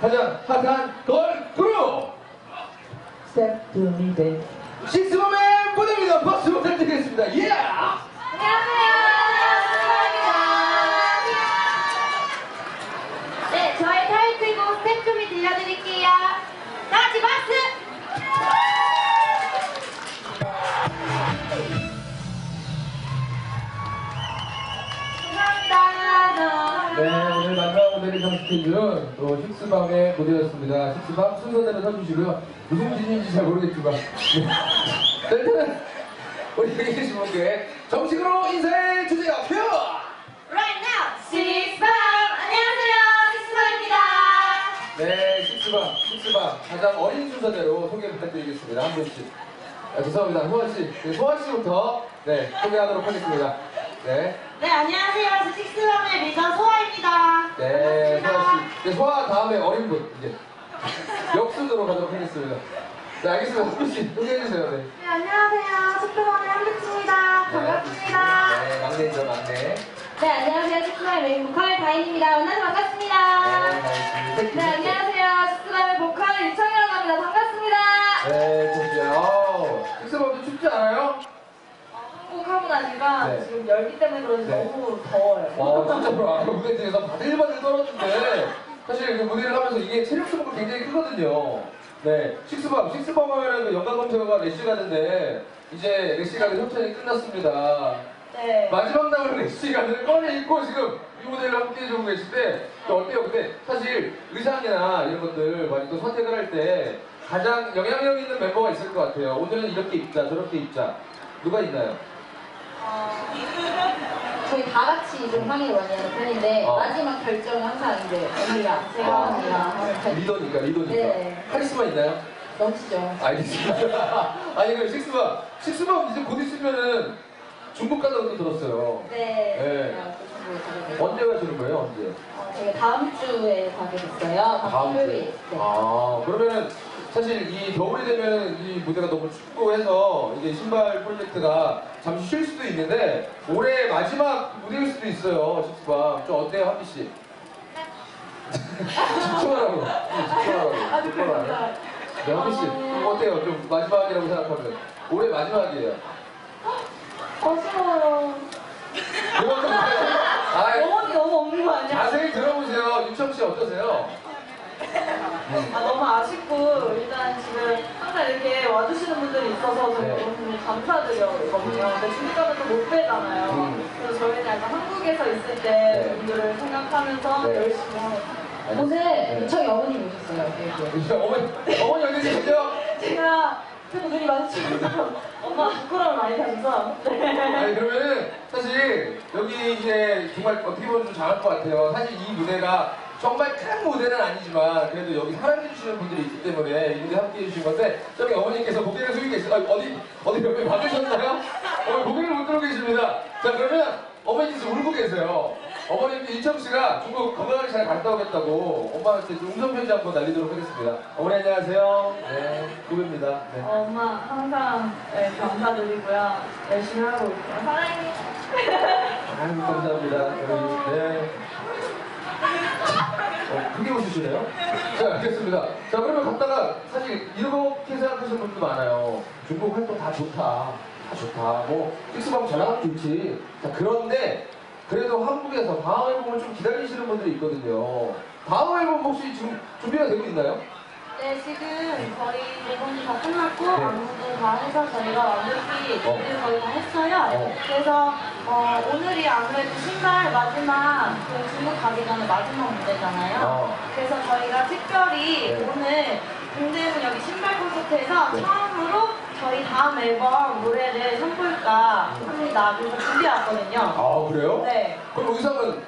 가장 핫한 걸 그룹 Step to me, babe. 식스범의 무대입니다. 박수 부탁드리겠습니다. 예! 안녕하세요. 수고하십니다. 네, 저의 타이틀곡 스텝 좀이 들려드릴게요. 다 같이 박수! 감사합니다. 네, 무대를 장식해준 또 식스밤의 무대였습니다. 식스밤 순서대로 서주시고요. 무슨 진인지 잘 모르겠지만. 네. 일단은 우리 여기 계신 분께 정식으로 인사해 주세요. 표! Right now, 식스밤! 안녕하세요, 식스밤입니다. 네, 식스밤, 식스밤 가장 어린 순서대로 소개 부탁드리겠습니다. 한 분씩. 아, 죄송합니다. 소아 씨, 네, 소아 씨부터 네 소개하도록 하겠습니다. 네, 네, 안녕하세요. 식스밤의 리더 소아입니다. 네, 반갑습니다. 소아 씨, 네, 소아 다음에 어린 분 이제 역순으로 가도록 하겠습니다. 네, 알겠습니다. 한 분씩 소개해 주세요. 네. 네, 안녕하세요. 지금 열기 때문에 그런지 네. 너무 더워요. 와 진짜로 아까 무대 뒤에서 바들바들 떨었는데 사실 그 무대를 하면서 이게 체력 소모가 굉장히 크거든요. 네, 식스밤, 식스밤 하면은 그 연관 검색어가 래시가드인데 이제 래시가드 협찬이 끝났습니다. 네. 마지막 남은 래시가드를 꺼내 입고 지금 이 무대를 함께 해주고 계신데 또 어때요? 근데 사실 의상이나 이런 것들 많이 또 선택을 할 때 가장 영향력 있는 멤버가 있을 것 같아요. 오늘은 이렇게 입자, 저렇게 입자. 누가 있나요? 저희 다 같이 좀 항의를 많이 하는 편인데 어. 마지막 결정은 항상 이제 언니가 제가 언니가 하는 편 리더니까, 리더니까. 네. 카리스마 있나요? 넘치죠. 알겠습니다. 아니 그 식스밤 식스밤 이제 곧 있으면은 중국 간다고 들었어요. 네. 네. 제가 언제 가시는 거예요? 언제? 어, 저희가 다음 주에 가게 됐어요. 다음 주에. 네. 아 그러면은 사실 이 겨울이 되면 이 무대가 너무 춥고 해서 이제 신발 프로젝트가 잠시 쉴 수도 있는데 올해 마지막 무대일 수도 있어요. 식스밤 좀 어때요, 한비 씨? 집중하라고. 집중하라고. 아, 집중하라고. 네, 한비 씨. 좀 어때요? 좀 마지막이라고 생각하면 올해 마지막이에요. 이거 좀 아, 영혼이 너무 없는 거 아니야? 자세히 들어보세요. 유청 씨 어떠세요? 아, 너무 아쉽고 일단 지금 항상 이렇게 와주시는 분들이 있어서 저희 네. 너무 감사드리거든요. 근데 중국가는 또못 빼잖아요. 음. 그래서 저희는 약간 한국에서 있을 때 네. 분들을 생각하면서 네. 열심히 하고. 오늘 유청이 어머님이 오셨어요. 어머니, 어머니 어디 계세요? 제가 자꾸 눈이 마주치면서 엄마 부끄러움 많이 네. 아니 그러면은 사실 여기 이제 정말 어떻게 보면 좀 잘할 것 같아요. 사실 이 무대가 정말 큰 무대는 아니지만 그래도 여기 사랑해 주시는 분들이 있기 때문에 이 무대 함께 해주신 건데 저기 어머니께서 고개를 숙이고 계세요. 아, 어디 어디 옆에 받으셨나요? 어머니 고개를 못 들고 계십니다. 자 그러면 어머니께서 울고 계세요. 어머님 인천 씨가 중국 건강하게 잘 갔다 오겠다고 엄마한테 좀 음성 편지 한번 날리도록 하겠습니다. 어머니 안녕하세요. 네, 후배입니다. 네. 어, 엄마 항상 네, 감사드리고요. 열심히 하고 있어요. 사랑해. 아유 감사합니다. 네. 어, 크게 웃으시네요. 자 알겠습니다. 자 그러면 갔다가 사실 이렇게 생각하시는 분도 많아요. 중국 활동 다 좋다. 다 좋다. 뭐잘 나가면 좋지. 자 그런데 그래도 한국에서 다음 앨범을 좀 기다리시는 분들이 있거든요. 다음 앨범 혹시 지금 준비가 되고 있나요? 네, 지금 저희 앨범이 다 끝났고 네. 안무도 다 해서 저희가 완벽히 어. 준비를 거의 다 했어요. 어. 그래서 어, 오늘이 아무래도 신발 마지막 그 중국 가기 전에 마지막 무대잖아요. 어. 그래서 저희가 특별히 네. 오늘 동대문 여기 신발 콘서트에서 네. 처음으로 저희 다음 앨범 노래를 선보일까 합니다. 그래서 준비해왔거든요. 아 그래요? 네. 그럼 의상은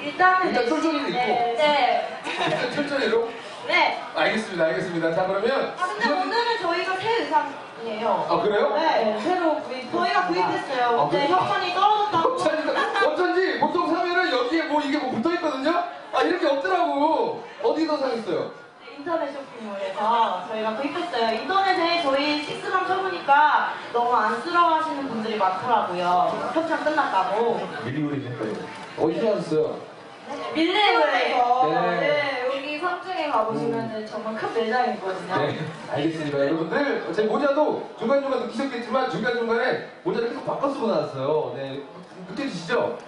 일단은 일단 쫄쫄이도 있고. 네. 네. 일단 철저히로? 네. 알겠습니다. 알겠습니다. 자 그러면 아 근데 오늘은 저희가 새 의상이에요. 아 그래요? 네, 새로 구입. 저희가 구입했어요. 아, 근데 그래요? 협찬이 떨어졌다고. 어쩐지, 어쩐지 보통 사면은 여기에 뭐 이게 뭐 붙어 있거든요. 아 이렇게 없더라고. 어디서 사셨어요? 인터넷 쇼핑몰에서 저희가 구입했어요. 인터넷에 저희 식스밤 쳐보니까 너무 안쓰러워 하시는 분들이 많더라고요. 협찬 끝났다고. 밀리오리 했다고. 어디서 사셨어요? 밀레브에서 네. 네, 여기 가보시면 정말 큰 매장이거든요. 네, 알겠습니다. 여러분들, 제 모자도 중간중간 느끼셨겠지만 중간중간에 모자를 계속 바꿔 쓰고 나왔어요. 네, 느껴지시죠?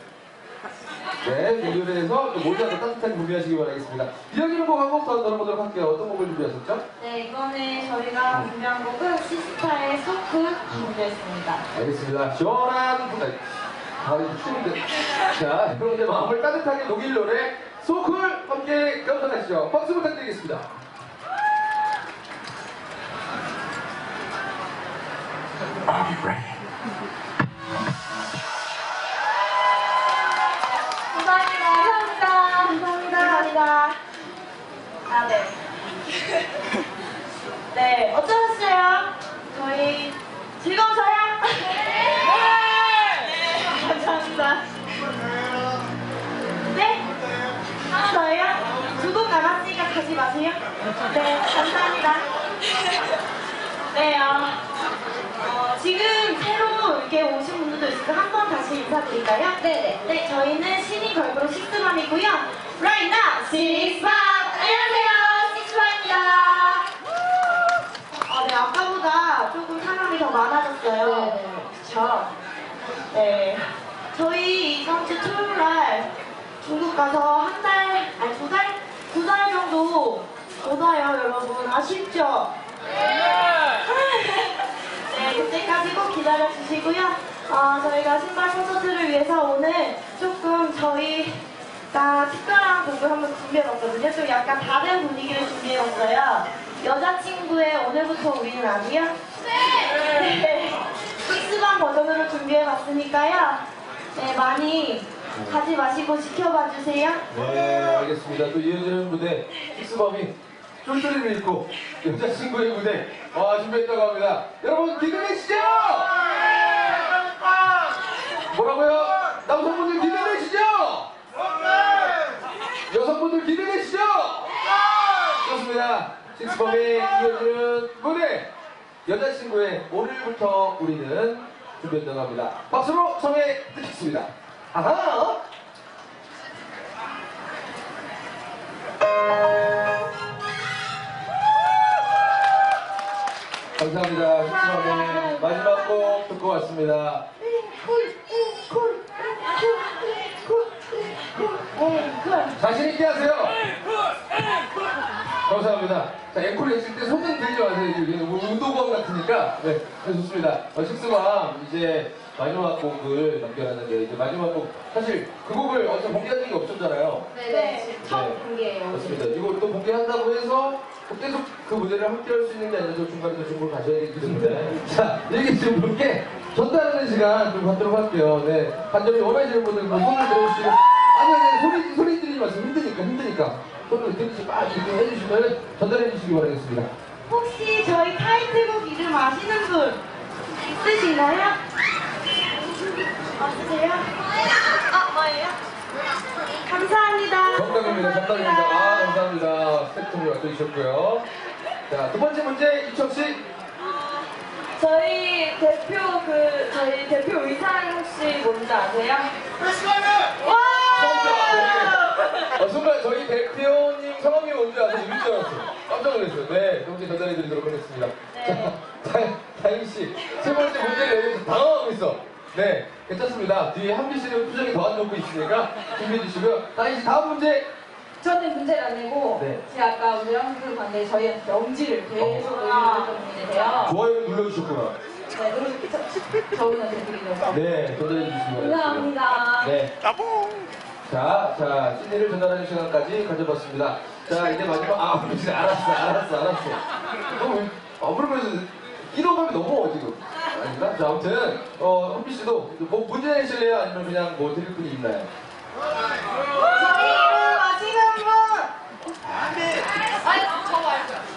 네, 비교해서 모자도 따뜻하게 준비하시기 바라겠습니다. 이야기는 곡 한 곡 더 들어보도록 할게요. 어떤 곡을 준비하셨죠? 네, 이번에 저희가 준비한 곡은 시스타의 소크 준비했습니다. 알겠습니다. 시원한 분들. 아, 추운데. 자, 여러분들 마음을 따뜻하게 녹일 노래, 소쿨 함께 감상하시죠. 박수 부탁드리겠습니다. 감사합니다. 감사합니다. 감사합니다. 감사합니다. 아, 네. 네, 어떠셨어요? 저희 즐거우 네, 감사합니다. 네, 어, 어, 지금 새로 이렇게 오신 분들도 있으니까 한번 다시 인사드릴까요? 네네. 네, 저희는 신인 걸그룹 식스맘이고요. Right now, 식스맘! 안녕하세요, 식스맘입니다. 어, 네, 아까보다 조금 사람이 더 많아졌어요. 그쵸? 네. 저희 이번 주 토요일 날 중국 가서 한 달, 아니 두 달? 두 달 정도 못 와요, 여러분. 아쉽죠? 네, 그때까지 꼭 기다려 주시고요. 어, 저희가 신발 콘서트를 위해서 오늘 조금 저희가 특별한 곡을 한번 준비해봤거든요. 좀 약간 다른 분위기를 준비해봤어요. 여자친구의 오늘부터 우리는 아니요? 네! 식스반 버전으로 준비해봤으니까요. 네, 많이 가지 마시고 지켜봐 주세요. 네, 알겠습니다. 또 이어지는 무대, 식스범이 쫄쫄이를 입고 여자친구의 무대, 와, 준비했다고 합니다. 여러분, 기대되시죠? 뭐라고요? 남성분들 기대되시죠? 여성분들 기대되시죠? 좋습니다. 식스범의 이어지는 무대, 여자친구의 오늘부터 우리는 준비했다고 합니다. 박수로 청해 듣겠습니다. 아하! 감사합니다. 식스범의 마지막 곡 듣고 왔습니다. 자신 있게 하세요. 감사합니다. 자, 앵콜 했을 때 손은 들지 마세요. 이게 너무 운동광 같으니까. 네, 네, 좋습니다. 어, 식스밤 이제 마지막 곡을 남겨놨는데 이제 마지막 곡 사실 그 곡을 어제 공개한 적이 없었잖아요. 네 네. 처음 공개예요. 맞습니다. 이걸 또 공개한다고 해서 계속 그 무대를 함께 할 수 있는 게 아니라 저 중간에 또 중국을 가셔야 되기 때문에 자 이렇게 지금 분께 전달하는 시간 좀 갖도록 할게요. 네 간절히 원하시는 분들 뭐 손을 들어주시고 아니 아니 소리 소리 들리지 마세요. 힘드니까 힘드니까 손을 들리지 막 이렇게 해주시면 전달해 주시기 바라겠습니다. 혹시 저희 타이틀곡 이름 아시는 분 있으신가요? 없으세요? 아, 뭐예요? 감사합니다. 정답입니다. 정답입니다. 아 감사합니다. 스태프분이 와주셨고요. 자 두 번째 문제 이청 씨. 저희 대표 그 저희 대표 의상 혹시 뭔지 아세요? 처 어, 순간 저희 대표님 성함이 뭔지 아서 이럴 줄 알았어요. 깜짝 놀랐어요. 네, 동시 전달해드리도록 하겠습니다. 자, 다- 다임 씨, 세 번째 문제를 내면서 당황하고 있어. 네, 괜찮습니다. 뒤에 한비 씨는 표정이 더 안 좋고 있으니까 준비해 주시고요. 다임 씨, 다음 문제. 저는 문제를 안 내고 네. 제가 아까 한국 봤는데 저희한테 엄지를 계속 올려줬던 분인데요. 좋아요를 눌러주셨구나. 네? 저분한테 드리려고. 네, 바랍니다. 감사합니다. 네. 자, 자, CD를 전달하는 시간까지 가져봤습니다. 자, 이제 마지막, 아, 그치, 알았어, 알았어, 알았어. 너무, 아, 그러면서, 이동감이 너무 지금. 아닌가? 자, 아무튼, 어, 현비 씨도, 뭐, 문제 내실래요? 아니면 그냥 뭐 드릴 분이 있나요?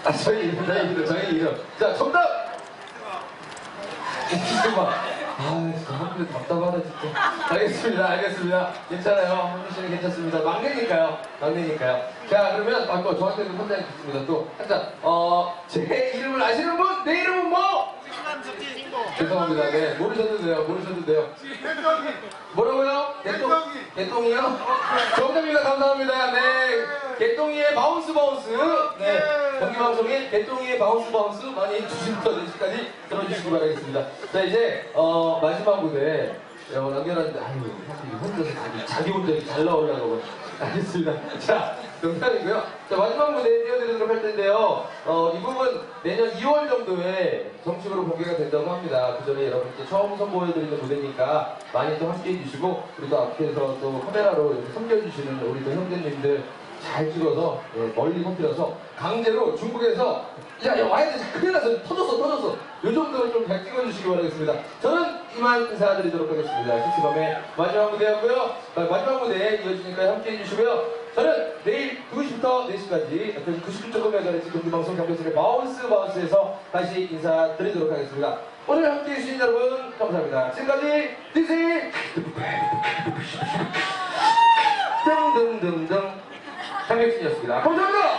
아, 저희 이름, 저희 이름, 저희 이름. 자, 정답! 잠깐만. 아, 한분에 답답하다, 진짜. 알겠습니다, 알겠습니다. 괜찮아요. 현비 씨는 괜찮습니다. 막내니까요. 막내니까요. 자, 그러면, 아, 또 저한테도 혼자 있습니다. 또, 한 잔. 어, 제 이름을 아시는 분? 내 이름은 뭐? 죄송합니다. 네, 모르셔도 돼요. 모르셔도 돼요. 뭐라고요? 개똥? 개똥이요? 정답입니다. 감사합니다. 네. 개똥이의 바운스 바운스. 네. 경기 방송인 개똥이의 바운스 바운스 많이 주시부터 4시까지 들어주시기 바라겠습니다. 자, 이제, 어, 마지막 무대. 어, 남겨놨는데, 아유, 사실 혼자서 자기, 자기 혼자 잘 나오려고. 알겠습니다. 자, 농담이고요. 자, 마지막 무대 띄워드리도록 할 텐데요. 어, 이 부분 내년 2월 정도에 정식으로 공개가 된다고 합니다. 그 전에 여러분께 처음 선보여드리는 무대니까 많이 또 함께 해 주시고, 그리고 또 앞에서 또 카메라로 이렇게 섬겨주시는 우리 또 형제님들 잘 찍어서 예, 멀리 퍼뜨려서 강제로 중국에서 야, 야 와야 돼 큰일 났어. 터졌어 터졌어. 요 정도로 좀잘 찍어주시기 바라겠습니다. 저는 이만 인사드리도록 하겠습니다. 식스밤의 마지막 무대였고요. 아, 마지막 무대에 이어지니까 함께 해주시고요. 저는 내일 2시부터 4시까지 99.9MHz 경기방송 경기선의 바운스 바운스에서 다시 인사드리도록 하겠습니다. 오늘 함께 해주신 여러분 감사합니다. 지금까지 디지. 등등등등 장혁진이었습니다. 감사합니다.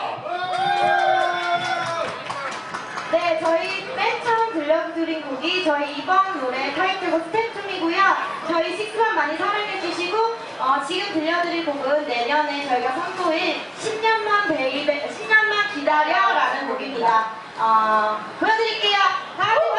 네, 저희 맨 처음 들려드린 곡이 저희 이번 노래 타이틀곡 스태프이고요. 저희 식스만 많이 사랑해주시고 어, 지금 들려드릴 곡은 내년에 저희가 선보일 10년만 베이베 10년만 기다려라는 곡입니다. 어, 보여드릴게요. 다같